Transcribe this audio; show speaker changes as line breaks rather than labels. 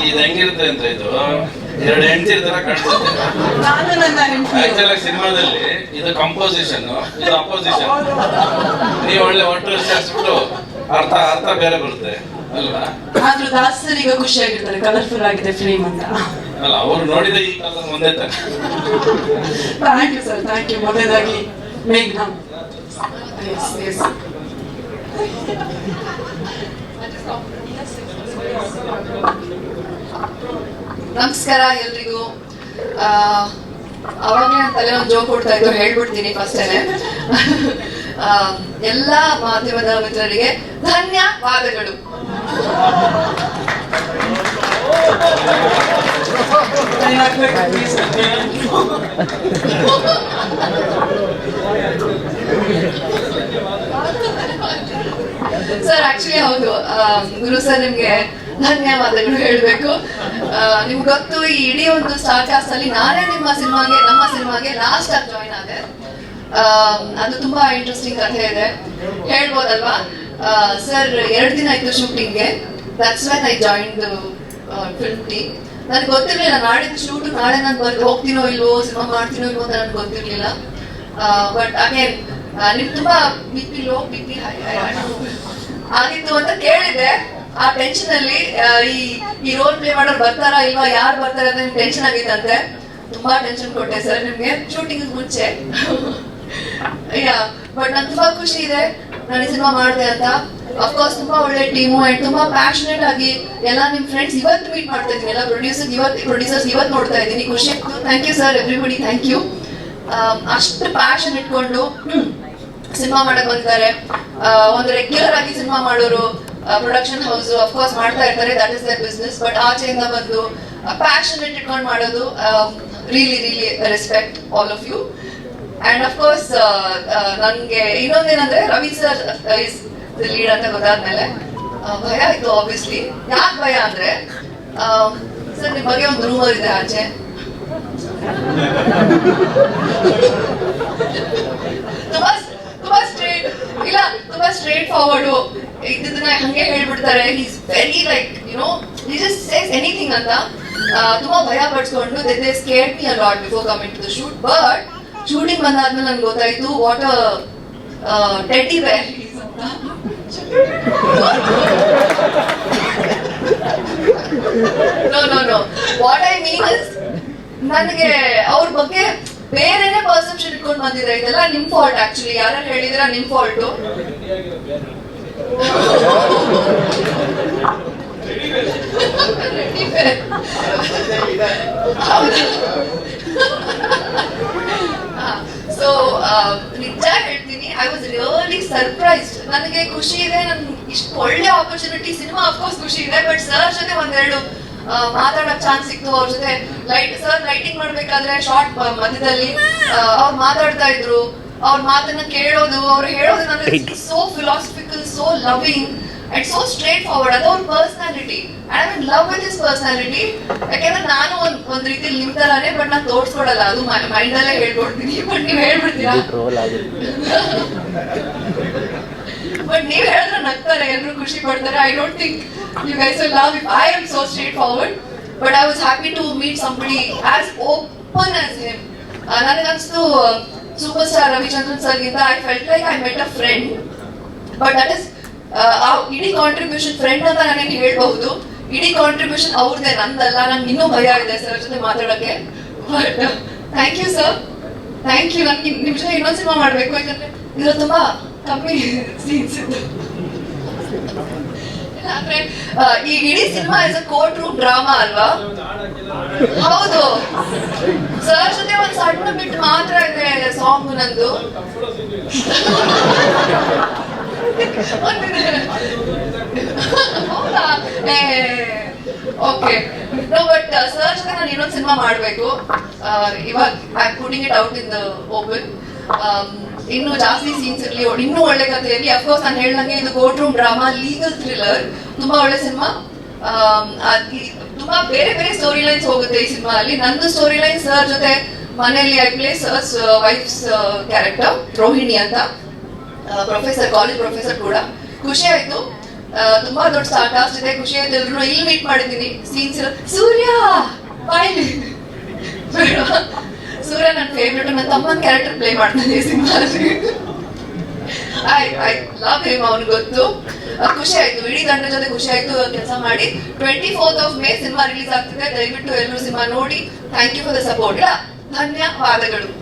ಇದು ಹೆಂಗಿರುತ್ತೆ ಅಂತ ಇದು? ಎರಡು ಹೆಂಡತಿ ತರ ಕಾಣಿಸುತ್ತೆ.
ನಾನು ನನ್ನ
ಆಕ್ಚುಲ್ ಸಿನಿಮಾದಲ್ಲಿ ಇದು ಕಂಪೋಸಿಷನ್ ಇದು ಅಪೋಸಿಷನ್ ನೀವು ಒಳ್ಳೆ ಒಟ್ಟು ಸೇರಿಸ್ಬಿಟ್ಟು ಅರ್ಥ ಅರ್ಥ ಬೇರೆ ಬರುತ್ತೆ ಅಲ್ವಾ?
ಆದ್ರೂ ದಾಸರಿಗೆ ಈಗ ಖುಷಿಯಾಗಿರ್ತಾರೆ ಕಲರ್ಫುಲ್ ಆಗಿದೆ ಫಿಲ್ಮ್ ಅಂತ.
ಅಲ್ಲ ಅವ್ರು ನೋಡಿದ ಈ ಕಾಲದ ಒಂದೇ ತಾನೆ
thank you sir thank you ಮೊದಲಾಗಿ ಮೇಘ್ನಾ ಎಸ್ ಎಸ್
ನಮಸ್ಕಾರ ಎಲ್ರಿಗೂ. ಅವಾಗಲೇ ತಲೆ ಒಂದು ಜೋಕ್ ಕೊಡ್ತಾ ಇತ್ತು, ಹೇಳ್ಬಿಡ್ತೀನಿ ಫಸ್ಟೇನೆ ಎಲ್ಲ ಮಾಧ್ಯಮದ ಮಿತ್ರರಿಗೆ ಧನ್ಯವಾದಗಳು. ಸರ್ ಆಕ್ಚುಲಿ ಹೌದು. ಗುರು ಸರ್ ನಿಮ್ಗೆ ಧನ್ಯವಾದಗಳು ಹೇಳ್ಬೇಕು. ನಿಮ್ಗೆ ಗೊತ್ತು, ಈ ಇಡೀ ಒಂದು ಸ್ಟಾರ್ ಕಾಸ್ಟ್ ಅಲ್ಲಿ ನಾನೇ ನಿಮ್ಮ ಸಿನಿಮಾಗೆ, ನಮ್ಮ ಸಿನಿಮಾಗೆ ಲಾಸ್ಟ್ ಆಗಿ ಜಾಯ್ನ್ ಆದೆ. ಅದು ತುಂಬಾ ಇಂಟ್ರೆಸ್ಟಿಂಗ್ ಕಥೆ ಇದೆ. ಹೇಳ್ಬೋದಲ್ವಾ? ಸರ್ ಎರಡು ದಿನ ಆಯ್ತು ಶೂಟಿಂಗ್ಗೆ that's when I join film team ನನ್ಗೆ ಗೊತ್ತಿರ್ಲಿಲ್ಲ ನಾಡಿದ್ದು ಶೂಟ್ ನಾಳೆ ನಾನು ಬರ್ದು ಹೋಗ್ತೀನೋ ಇಲ್ವೋ, ಸಿನಿಮಾ ಮಾಡ್ತೀನೋ ಇಲ್ವೋ ಅಂತ ನನ್ಗೆ ಗೊತ್ತಿರ್ಲಿಲ್ಲ. ಬಟ್ ಅಗೇನ್ ನಿಮ್ ತುಂಬಾ B P low B P high ಆಗಿತ್ತು ಅಂತ ಕೇಳಿದೆ ಆ ಟೆನ್ಷನ್ ಅಲ್ಲಿ ಈ ಈ ರೋಲ್ ಪ್ಲೇ ಮಾಡೋರು ಬರ್ತಾರಾ ಇಲ್ವಾ, ಯಾರು ಬರ್ತಾರೆ ಅಂತ ಟೆನ್ಷನ್ ಆಗಿತ್ತಂತೆ ತುಂಬಾ ಟೆನ್ಷನ್ ಕೊಟ್ಟೆ ಸರ್ ನಿಮ್ಗೆ ಶೂಟಿಂಗ್ ಮುಂಚೆ. ಬಟ್ ನನ್ ತುಂಬಾ ಖುಷಿ ಇದೆ. ನಾನು ಸಿನಿಮಾ ಮಾಡಿದೆ ಅಂತ. ಅಫ್ಕೋರ್ಸ್ ತುಂಬಾ ಒಳ್ಳೆ ಟೀಮು ಅಂಡ್ ತುಂಬಾ ಪ್ಯಾಷನೇಟ್ ಆಗಿ ಎಲ್ಲ ನಿಮ್ ಫ್ರೆಂಡ್ಸ್ ಇವತ್ತು ಮೀಟ್ ಮಾಡ್ತಾ ಇದ್ದೀನಿ. ಎಲ್ಲ ಪ್ರೊಡ್ಯೂಸರ್ ಇವತ್ತು ಪ್ರೊಡ್ಯೂಸರ್ಸ್ ಇವತ್ತು ನೋಡ್ತಾ ಇದ್ದೀನಿ. ಖುಷಿ ಆಯ್ತು thank you sir everybody thank you ಅಷ್ಟು ಪ್ಯಾಷನ್ ಇಟ್ಕೊಂಡು ಸಿನಿಮಾ ಮಾಡಕ್ ಬಂದಿದ್ದಾರೆ. ಒಂದು ರೆಗ್ಯುಲರ್ ಆಗಿ ಸಿನಿಮಾ ಮಾಡೋರು ಪ್ರೊಡಕ್ಷನ್ ಹೌಸ್ ಅಫ್ಕೋರ್ಸ್ ಮಾಡ್ತಾ ಇರ್ತಾರೆ that is their business but ಆಚೆಯಿಂದ ಬಂದು ಪ್ಯಾಷನ್ ಇಟ್ಕೊಂಡು ಮಾಡೋದು really really respect all of you and of course ನನಗೆ ಇನ್ನೊಂದೇನಂದ್ರೆ ರವಿ ಸರ್ ಇಸ್ ಲೀಡ್ ಅಂತ ಗೊತ್ತಾದ್ಮೇಲೆ ಆ, ಭಯ ಆಯ್ತು ಆಬ್ವಿಯಸ್ಲಿ ಯಾಕೆ ಭಯ ಅಂದ್ರೆ ಸರ್ ನಿಮ್ಮ ಬಗ್ಗೆ ಒಂದು ರೂಮರ್ ಇದೆ ಆಚೆ ತುಂಬಾ ತುಂಬಾ ಸ್ಟ್ರೇಟ್ ಇಲ್ಲ ತುಂಬಾ ಸ್ಟ್ರೇಟ್ ಫಾರ್ವರ್ಡ್ ಇದನ್ನ ಹಂಗೆ he's very like you know he just says anything ಅಂತ ತುಂಬಾ ಭಯ ಪಡಿಸ್ಕೊಂಡು they they scared me a lot before coming to the shoot but shooting ಬಂದಾದ್ಮೇಲೆ ನನ್ಗೆ ಗೊತ್ತಾಯ್ತು ವಾಟ್ ಟೆಡಿ ಬೇರ್ ಅಂತ no no no what I mean is ನನಗೆ ಅವ್ರ ಬಗ್ಗೆ ಬೇರೆನೆ ಪರ್ಸೆಪ್ಷನ್ ಇಟ್ಕೊಂಡು ಬಂದಿದೆ. ಇದೆಲ್ಲ ನಿಮ್ ಫಾಲ್ಟ್ ಆಕ್ಚುಲಿ ಯಾರು ಹೇಳಿದ್ರ ನಿಮ್ ಫಾಲ್ಟು ಸೊ ನಿಜ ಹೇಳ್ತೀನಿ ಐ ವಾಸ್ ರಿಯಲಿ ಸರ್ಪ್ರೈಸ್ಡ್ ನನಗೆ ಖುಷಿ ಇದೆ, ನನ್ ಇಷ್ಟು ಒಳ್ಳೆ ಆಪರ್ಚುನಿಟಿ ಸಿನಿಮಾ ಅಫ್ಕೋರ್ಸ್ ಖುಷಿ ಇದೆ ಬಟ್ ಸರ್ ಜೊತೆ ಒಂದೆರಡು ಮಾತಾಡೋ ಮಾತಾಡಕ್ ಚಾನ್ಸ್ ಸಿಕ್ತು. ಅವ್ರ ಜೊತೆ ಲೈಟ್ ಸರ್ ಲೈಟಿಂಗ್ ಮಾಡ್ಬೇಕಾದ್ರೆ ಶಾರ್ಟ್ ಮಧ್ಯದಲ್ಲಿ ಅವ್ರು ಮಾತಾಡ್ತಾ ಇದ್ರು. ಅವ್ರ ಮಾತನ್ನ ಕೇಳೋದು ಅವ್ರು ಹೇಳೋದು ನನಗೆ so philosophical so loving and so straightforward ಅದು ಅವ್ರ personality I am in love with his personality ಯಾಕೆಂದ್ರೆ ನಾನು ಒಂದ್ ಒಂದ್ ರೀತಿ ನಿಮ್ ತರಾನೇ ಬಟ್ ನಾನು ತೋರ್ಸ್ಕೊಡಲ್ಲ. ಅದು ಮೈಂಡ್ ಅಲ್ಲೇ ಹೇಳ್ಕೊಡ್ತೀನಿ ಬಟ್ ನೀವ್ ಹೇಳ್ಬಿಡ್ತೀರಾ? ಬಟ್ ನೀವ್ ಹೇಳಿದ್ರೆ ನಗ್ತಾರೆ ಎಲ್ರು ಖುಷಿ ಪಡ್ತಾರೆ. I don't think you guys will love if I am so straightforward but I was happy to meet somebody as open as him ನನಗನ್ಸ್ತು super star Ravichandran sir I felt like I met a friend but that is ಇಡೀ contribution friend ಅಂತ ನನಗೆ ಹೇಳ್ಬಹುದು. ಇಡೀ contribution ಅವ್ರದ್ದೇ ನಂದಲ್ಲ, ನಂಗೆ ಇನ್ನೂ ಭಯ ಇದೆ ಸರ್ ಜೊತೆ ಮಾತಾಡೋಕೆ but thank you sir thank you ನನ್ಗೆ ನಿಮ್ಮ ಜೊತೆ ಇನ್ನೊಂದು ಸಿನಿಮಾ ಮಾಡ್ಬೇಕು, ಯಾಕಂದ್ರೆ ಇದ್ರಲ್ಲಿ ತುಂಬಾ ಕಮ್ಮಿ ಸೀನ್ಸ್ ಅಂದ್ರೆ ಈ ಇಡೀ cinema is a courtroom drama ಅಲ್ವಾ? ಹೌದು. ಸರ್ ಜೊತೆ ಒಂದ್ ಸಣ್ಣ ಬಿಟ್ ಮಾತ್ರ ಇದೆ ಸಾಂಗ್ ನಂದು. ಹೌದಾ? ಓಕೆ ಬಟ್ ಸರ್ ಜೊತೆ ನಾನು ಇನ್ನೊಂದು ಸಿನಿಮಾ ಮಾಡಬೇಕು. ಇವಾಗ I putting it out in the open ಇನ್ನು ಜಾಸ್ತಿ ಸೀನ್ಸ್ ಇರಲಿ, ಇನ್ನೂ ಒಳ್ಳೆ ಕಥೆ ಇರಲಿ. ಅಫ್ಕೋರ್ಸ್ ನಾನು ಹೇಳ್ದಂಗೆ ಇದು courtroom drama legal thriller ತುಂಬಾ ಒಳ್ಳೆ ಸಿನಿಮಾ ತುಂಬಾ ಬೇರೆ ಬೇರೆ ಸ್ಟೋರಿ ಲೈನ್ಸ್ ಹೋಗುತ್ತೆ ಈ ಸಿನಿಮಾ ಅಲ್ಲಿ ನಂದು ಸ್ಟೋರಿ ಲೈನ್ ಸರ್ ಜೊತೆ ಮನೆಯಲ್ಲಿ I play sir's wife's character Rohini ಅಂತ. ಪ್ರೊಫೆಸರ್ ಕಾಲೇಜ್ ಪ್ರೊಫೆಸರ್ ಕೂಡ. ಖುಷಿ ಆಯ್ತು. ತುಂಬಾ ದೊಡ್ಡ ಸಾಕಾಸ್ಟ್ ಇದೆ. ಖುಷಿ ಆಯ್ತು. ಎಲ್ರು ಇಲ್ಲಿ ಮೀಟ್ ಮಾಡಿದೀನಿ ಸೀನ್ಸ್ ಸೂರ್ಯ. ಸೂರ್ಯ ನನ್ನ ಫೇವ್ರೆಟ್ ನನ್ನ ತಮ್ಮನ ಕ್ಯಾರೆಕ್ಟರ್ ಪ್ಲೇ ಮಾಡ್ತಾನೆ ಸಿನಿಮಾದಲ್ಲಿ. ಐ ಐ ಲವ್ ಹಿಮ್ ಅವ್ನು ಗೊತ್ತು. ಖುಷಿ ಆಯ್ತು. ಇಡೀ ತಂಡ ಜೊತೆ ಖುಷಿ ಆಯ್ತು ಕೆಲಸ ಮಾಡಿ. Twenty fourth of May cinema release ಆಗ್ತಿದೆ. ದಯವಿಟ್ಟು ಎಲ್ಲರೂ ಸಿನಿಮಾ ನೋಡಿ. Thank you for the support ಧನ್ಯವಾದಗಳು.